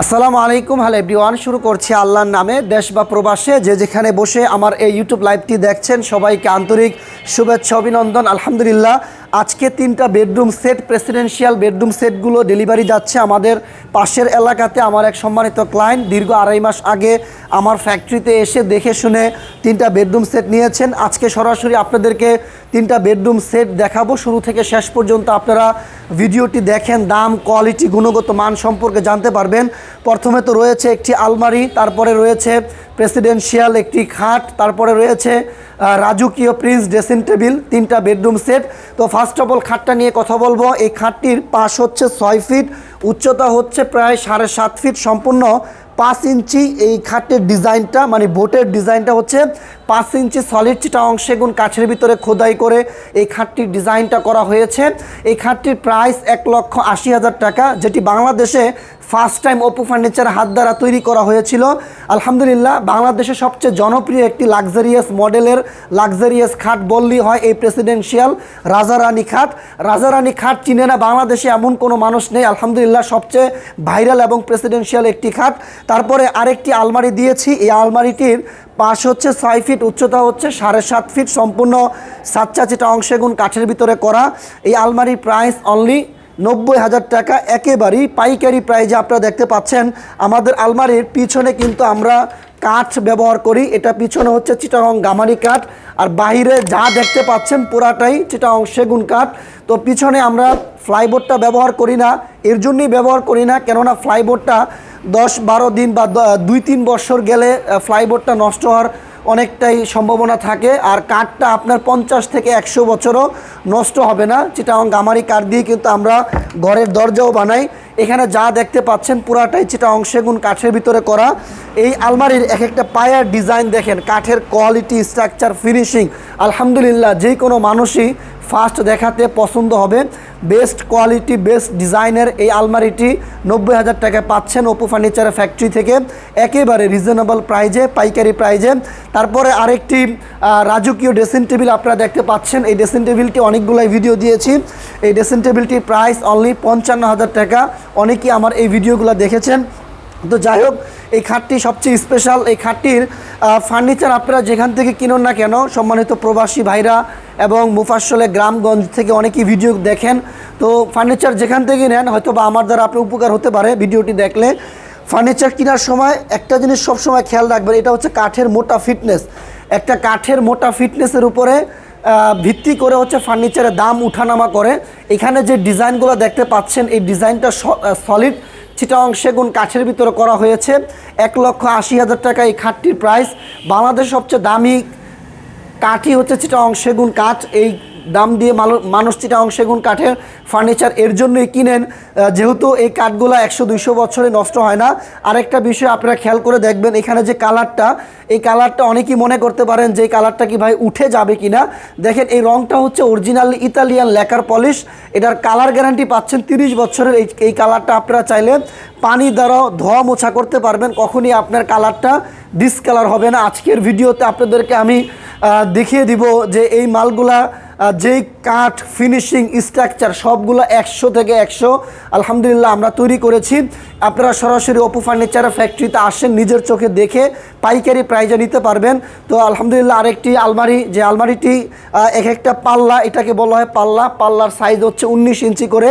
আসসালামু আলাইকুম। Hello everyone, শুরু করছি আল্লাহর নামে। দেশ বা প্রবাসে যে যেখানে বসে আমার এই ইউটিউব লাইভটি দেখছেন, সবাইকে আন্তরিক শুভেচ্ছা, অভিনন্দন। আলহামদুলিল্লাহ। আজকে তিনটা বেডরুম সেট প্রেসিডেন্সিয়াল বেডরুম সেটগুলো ডেলিভারি যাচ্ছে আমাদের পাশের এলাকাতে আমার এক সম্মানিত ক্লায়েন্ট দীর্ঘ আড়াই মাস আগে আমার ফ্যাক্টরিতে এসে দেখে শুনে তিনটা বেডরুম সেট নিয়েছেন। আজকে সরাসরি আপনাদেরকে তিনটা বেডরুম সেট দেখাবো। শুরু থেকে শেষ পর্যন্ত আপনারা ভিডিওটি দেখেন, দাম কোয়ালিটি গুণগত মান সম্পর্কে জানতে পারবেন। প্রথমে তো রয়েছে একটি আলমারি, তারপরে রয়েছে প্রেসিডেন্সিয়াল একটি খাট, তারপরে রয়েছে রাজকীয় প্রিন্স ড্রেসিং টেবিল, তিনটা বেডরুম সেট। তো ফার্স্ট অফ অল খাটটা নিয়ে কথা বলব। এই খাটটির পাশ হচ্ছে ছয় ফিট, উচ্চতা হচ্ছে প্রায় সাড়ে সাত ফিট। সম্পূর্ণ পাঁচ ইঞ্চি এই খাটের ডিজাইনটা মানে বোটের ডিজাইনটা হচ্ছে পাঁচ ইঞ্চি সলিড চিটা অংশে গুণ কাঠের ভিতরে খোদাই করে এই খাটটির ডিজাইনটা করা হয়েছে। এই খাটটির প্রাইস এক লক্ষ আশি হাজার টাকা, যেটি বাংলাদেশে ফার্স্ট টাইম ওপো ফার্নিচার হাত দ্বারা তৈরি করা হয়েছিল। আলহামদুলিল্লাহ, বাংলাদেশের সবচেয়ে জনপ্রিয় একটি লাক্সারিয়াস মডেলের লাক্সারিয়াস খাট বললেই হয় এই প্রেসিডেন্সিয়াল রাজারানী খাট। রাজারানী খাট চিনে না বাংলাদেশে এমন কোনো মানুষ নেই। আলহামদুলিল্লাহ, সবচেয়ে ভাইরাল এবং প্রেসিডেন্সিয়াল একটি খাট। তারপরে আরেকটি আলমারি দিয়েছি। এই আলমারিটির পাশ হচ্ছে ছয় ফিট, উচ্চতা হচ্ছে সাড়ে সাত ফিট, সম্পূর্ণ সাতচা চিটা অংশে গুণ কাঠের ভিতরে করা। এই আলমারির প্রাইস অনলি নব্বই হাজার টাকা একেবারেই পাইকারি প্রাইজে আপনারা দেখতে পাচ্ছেন। আমাদের আলমারির পিছনে কিন্তু আমরা কাঠ ব্যবহার করি। এটা পিছনে হচ্ছে চিটাং গামারি কাঠ। আর বাইরে যা দেখতে পাচ্ছেন পুরাটাই চিটাং সেগুন কাঠ। তো পিছনে আমরা ফ্লাইবোর্ডটা ব্যবহার করি না। এর জন্যই ব্যবহার করি না। কেননা ফ্লাইবোর্ডটা দশ বারো দিন বা দুই তিন বছর গেলে ফ্লাইবোর্ডটা নষ্ট হওয়ার অনেকটাই সম্ভাবনা থাকে আর কাঠটা আপনার পঞ্চাশ থেকে একশো বছরও নষ্ট হবে না। চিটাং গামারি কাঠ দিয়ে কিন্তু আমরা ঘরের দরজাও বানাই। এখানে যা দেখতে পাচ্ছেন পুরাটাই চিটাং সেগুন কাঠের ভিতরে করা। এই আলমারির এক একটা পায়ার ডিজাইন দেখেন, কাঠের কোয়ালিটি স্ট্রাকচার ফিনিশিং আলহামদুলিল্লাহ, যে কোনো মানুষই ফার্স্ট দেখাতে পছন্দ হবে। বেস্ট কোয়ালিটি বেস্ট ডিজাইনের এই আলমারিটি নব্বই হাজার টাকায় পাচ্ছেন ওপো ফার্নিচারের ফ্যাক্টরি থেকে। একেবারে রিজনেবল প্রাইজে পাইকারি প্রাইজে তারপরে আরেকটি রাজকীয় ড্রেসিং টেবিল আপনারা দেখতে পাচ্ছেন। এই ড্রেসিং টেবিলটি অনেকগুলাই ভিডিও দিয়েছি। এই ড্রেসিং টেবিলটির প্রাইস অনলি পঞ্চান্ন হাজার টাকা। অনেকেই আমার এই ভিডিওগুলো দেখেছেন। তো যাই হোক, এই খাটটি সবচেয়ে স্পেশাল এই খাটটির ফার্নিচার আপনারা যেখান থেকে কিনুন না কেন, সম্মানিত প্রবাসী ভাইরা এবং মুফাসলে গ্রামগঞ্জ থেকে অনেকেই ভিডিও দেখেন। তো ফার্নিচার যেখান থেকে নেন হয়তো বা আমার দ্বারা আপনার উপকার হতে পারে ভিডিওটি দেখলে। ফার্নিচার কেনার সময় একটা জিনিস সবসময় খেয়াল রাখবেন, এটা হচ্ছে কাঠের মোটা ফিটনেস একটা কাঠের মোটা ফিটনেসের উপরে ভিত্তি করে হচ্ছে ফার্নিচারের দাম উঠানামা করে। এখানে যে ডিজাইনগুলো দেখতে পাচ্ছেন, এই ডিজাইনটা সলিড চিটাং সেগুন কাঠের ভিতরে করা হয়েছে। এক লক্ষ আশি হাজার টাকা এই খাটটির প্রাইস বাংলাদেশ সবচেয়ে দামি কাঠই হচ্ছে চিটাং সেগুন কাঠ। এই দাম দিয়ে মানুষ চিটাং সেগুন কাঠের ফার্নিচার এর জন্যই কিনেন। যেহেতু এই কাঠগুলো একশো দুইশো বছরে নষ্ট হয় না। আরেকটা বিষয় আপনারা খেয়াল করে দেখবেন, এখানে যে কালারটা, এই কালারটা অনেকেই মনে করতে পারেন যে কালারটা কি ভাই উঠে যাবে কি না দেখেন, এই রংটা হচ্ছে অরিজিনাল ইতালিয়ান লেকার পলিশ এটার কালার গ্যারান্টি পাচ্ছেন তিরিশ বছরের। এই এই কালারটা আপনারা চাইলে পানি দ্বারা ধোয়া মোছা করতে পারবেন। কখনই আপনার কালারটা ডিসকালার হবে না। আজকের ভিডিওতে আপনাদেরকে আমি দেখিয়ে দিব যে এই মালগুলা যেই কাঠ ফিনিশিং স্ট্রাকচার সবগুলো একশো থেকে একশো, আলহামদুলিল্লাহ আমরা তৈরি করেছি। আপনারা সরাসরি অপু ফার্নিচার ফ্যাক্টরিতে আসেন, নিজের চোখে দেখে পাইকারি প্রাইজে নিতে পারবেন। তো আলহামদুলিল্লাহ আরেকটি আলমারি, যে আলমারিটি এক একটা পাল্লা, এটাকে বলা হয় পাল্লা। পাল্লার সাইজ হচ্ছে উনিশ ইঞ্চি করে।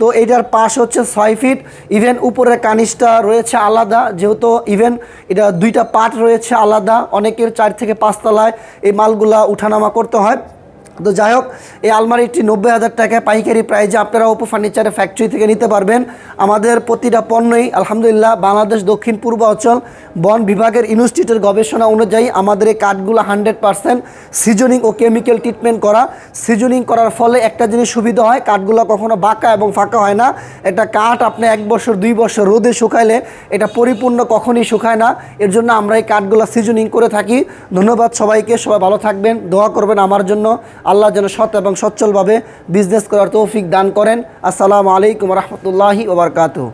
তো এটার পাশ হচ্ছে ছয় ফিট ইভেন উপরের কানিসটা রয়েছে আলাদা, যেহেতু ইভেন এটা দুইটা পার্ট রয়েছে আলাদা। অনেকের চার থেকে পাঁচতলায় এই মালগুলা উঠানামা করতে হয়। তো যাই হোক, এই আলমারিটি নব্বই হাজার টাকায় পাইকারি প্রাইজে আপনারা ওপো ফার্নিচারের ফ্যাক্টরি থেকে নিতে পারবেন। আমাদের প্রতিটা পণ্যই আলহামদুলিল্লাহ বাংলাদেশ, দক্ষিণ, পূর্ব অঞ্চল, বন বিভাগের ইনস্টিটিউটের গবেষণা অনুযায়ী আমাদের এই কাঠগুলো হান্ড্রেড পার্সেন্ট সিজনিং ও কেমিক্যাল ট্রিটমেন্ট করা। সিজনিং করার ফলে একটা জিনিস সুবিধা হয়, কাঠগুলো কখনো বাঁকা এবং ফাঁকা হয় না। একটা কাঠ আপনি এক বছর, দুই বছর রোদে শুকাইলে এটা পরিপূর্ণ কখনই শুকায় না। এর জন্য আমরা এই কাঠগুলো সিজনিং করে থাকি। ধন্যবাদ সবাইকে, সবাই ভালো থাকবেন, দোয়া করবেন আমার জন্য। আল্লাহ যেন সৎ এবং সচ্ছলভাবে বিজনেস করার তৌফিক দান করেন। আসসালামু আলাইকুম রহমতুল্লাহি ওবরকাতু